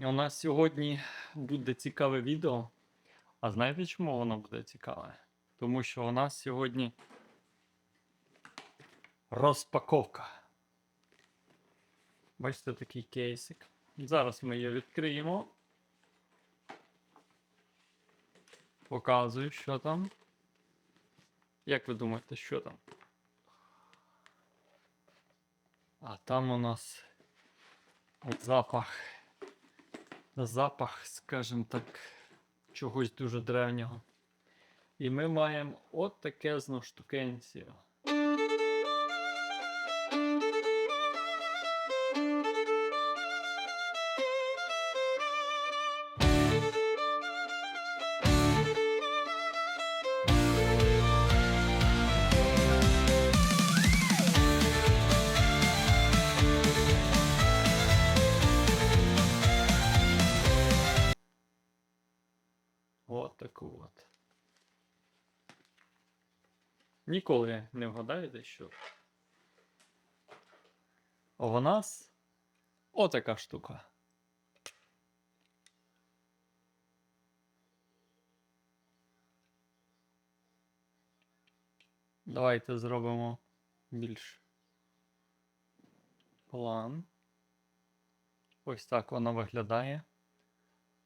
У нас сьогодні буде цікаве відео. А знаєте, чому воно буде цікаве? Тому що у нас сьогодні розпаковка. Бачите такий кейсик. Зараз ми її відкриємо. Показую, що там. Як ви думаєте, що там? А там у нас запах. Запах, скажімо так, чогось дуже древнього. І ми маємо от таке знову штукенцію. Ніколи не вгадаєте, що. В нас отака штука. Давайте зробимо більш план. Ось так вона виглядає.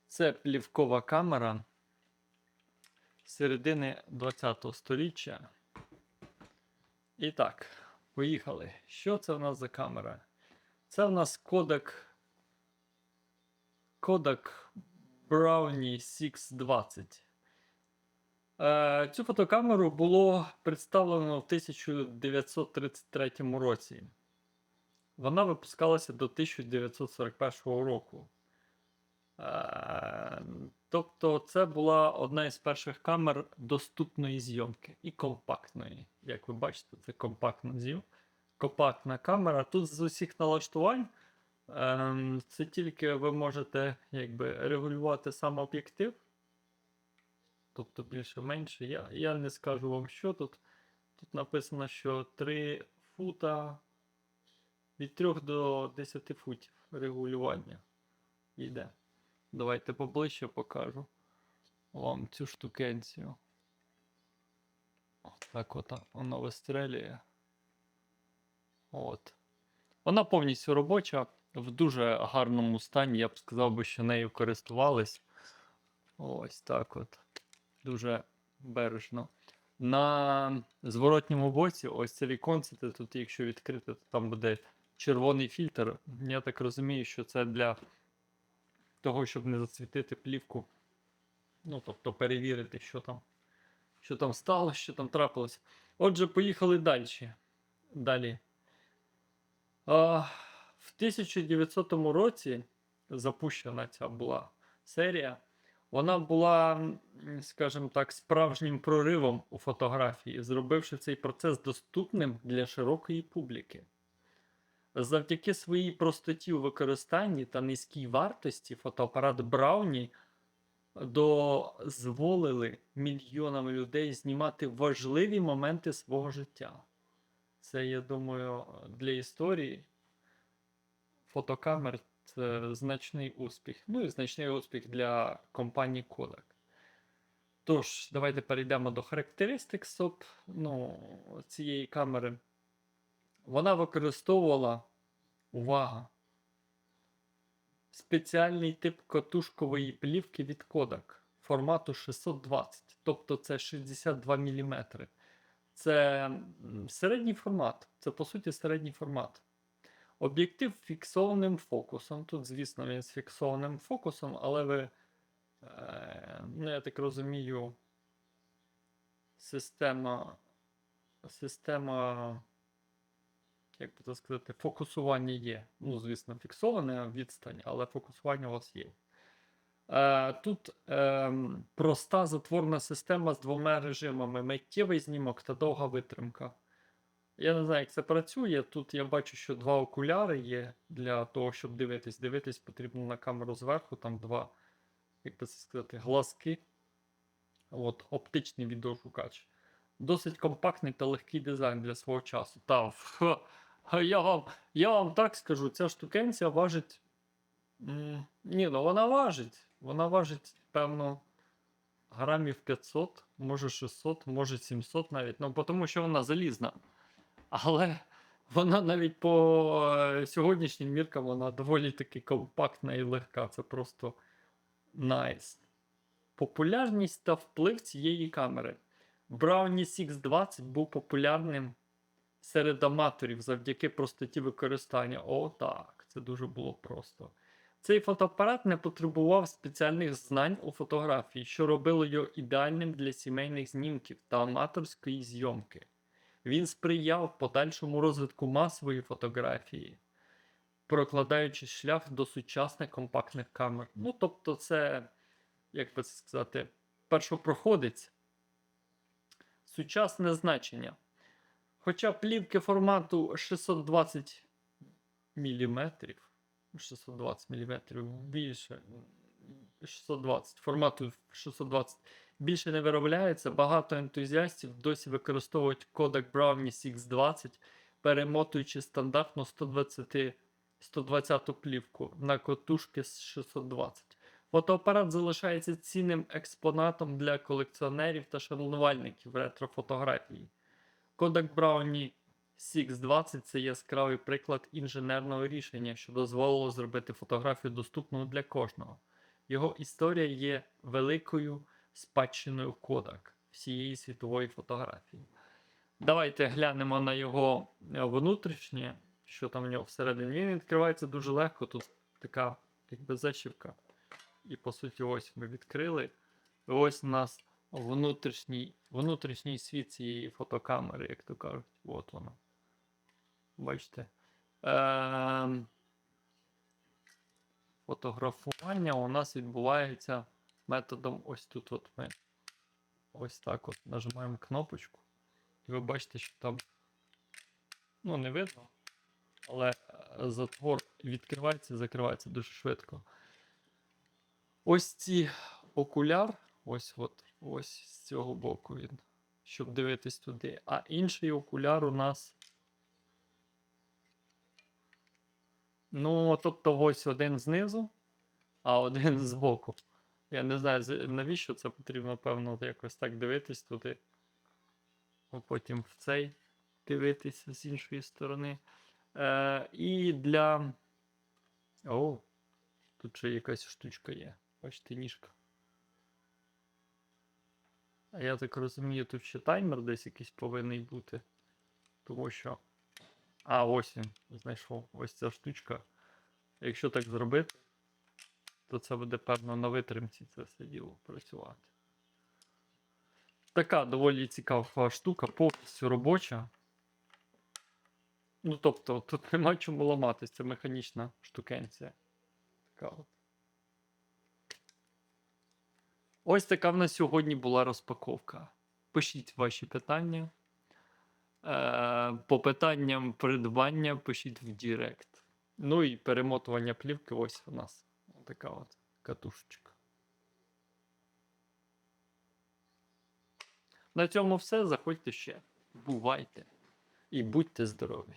Це плівкова камера середини 20 століття. І так, поїхали. Що це в нас за камера? Це в нас кодек. Кодек Brownie 620. Е, цю фотокамеру було представлено в 1933 році. Вона випускалася до 1941 року. Е, Тобто, це була одна із перших камер доступної зйомки і компактної. Як ви бачите, це компактна зйом... компактна камера. Тут з усіх налаштувань ем, це тільки ви можете якби, регулювати сам об'єктив. Тобто більше-менше. Я, я не скажу вам, що тут. Тут написано, що 3 фута від 3 до 10 футів регулювання йде. Давайте поближче покажу вам цю штукенцію. Так от вона вистрелює. От. Вона повністю робоча, в дуже гарному стані. Я б сказав би, що нею користувались. Ось так от. Дуже бережно. На зворотньому боці, ось це віконце, це тут, якщо відкрити, то там буде червоний фільтр. Я так розумію, що це для того, щоб не засвітити плівку. Ну, тобто перевірити, що там, що там сталося, що там трапилось. Отже, поїхали далі. Далі. А, в 1900 році запущена ця була серія. Вона була, скажімо так, справжнім проривом у фотографії, зробивши цей процес доступним для широкої публіки. Завдяки своїй простоті у використанні та низькій вартості фотоапарат Брауні дозволили мільйонам людей знімати важливі моменти свого життя. Це, я думаю, для історії фотокамер це значний успіх. Ну і значний успіх для компанії Kodak. Тож, давайте перейдемо до характеристик СОП ну, цієї камери. Вона використовувала увага. Спеціальний тип катушкової плівки від Kodak формату 620, тобто це 62 мм. Це середній формат. Це по суті середній формат. Об'єктив фіксованим фокусом. Тут, звісно, він з фіксованим фокусом, але ви, е, ну, я так розумію, система, система, як би це сказати, фокусування є. Ну, звісно, фіксоване відстань, але фокусування у вас є. Е, Тут е, проста затворна система з двома режимами: миттєвий знімок та довга витримка. Я не знаю, як це працює. Тут я бачу, що два окуляри є для того, щоб дивитись. Дивитись потрібно на камеру зверху, там два, як би це сказати, глазки. От, оптичний відеошукач. Досить компактний та легкий дизайн для свого часу. Та, я, вам, я вам так скажу, ця штукенція важить Ні, ну вона важить. Вона важить, певно, грамів 500, може 600, може 700 навіть. Ну, тому що вона залізна. Але вона навіть по е, сьогоднішнім міркам вона доволі таки компактна і легка. Це просто найс. Популярність та вплив цієї камери. Brownie 620 був популярним серед аматорів завдяки простоті використання. О, так, це дуже було просто. Цей фотоапарат не потребував спеціальних знань у фотографії, що робило його ідеальним для сімейних знімків та аматорської зйомки. Він сприяв подальшому розвитку масової фотографії, прокладаючи шлях до сучасних компактних камер. Ну, тобто, це, як би це сказати, першопроходець, сучасне значення. Хоча плівки формату 620 мм, 620 мм більше, 620, формату 620 більше не виробляється, багато ентузіастів досі використовують кодек Brownie 620, перемотуючи стандартну 120, 120 плівку на котушки з 620. Фотоапарат залишається цінним експонатом для колекціонерів та шанувальників ретрофотографії. Кодек Brownie 620 це яскравий приклад інженерного рішення, що дозволило зробити фотографію доступною для кожного. Його історія є великою спадщиною Kodak всієї світової фотографії. Давайте глянемо на його е, внутрішнє, що там в нього всередині. Він відкривається дуже легко. Тут така якби защіпка. І по суті, ось ми відкрили. Ось у нас внутрішній, внутрішній світ цієї фотокамери, як то кажуть. От вона. Бачите. Ем... Фотографування у нас відбувається методом ось тут. От ми ось так от нажимаємо кнопочку. І ви бачите, що там ну, не видно, але е, затвор відкривається і закривається дуже швидко. Ось ці окуляр, ось от, ось з цього боку він, щоб дивитись туди. А інший окуляр у нас. Ну, тобто ось один знизу, а один збоку. Я не знаю, навіщо це потрібно, певно, якось так дивитись туди. А потім в цей дивитися з іншої сторони. Е, і для. О, тут ще якась штучка є. Бачите, ніжка. А я так розумію, тут ще таймер десь якийсь повинен бути. Тому що. А, ось він знайшов. Ось ця штучка. Якщо так зробити, то це буде певно на витримці це все діло працювати. Така доволі цікава штука, повністю робоча. Ну, тобто, тут нема чому ламатись, це механічна штукенція. Така от. Ось така в нас сьогодні була розпаковка. Пишіть ваші питання. Е, по питанням придбання пишіть в Директ. Ну і перемотування плівки ось у нас. Така от катушечка. На цьому все. Заходьте ще. Бувайте і будьте здорові!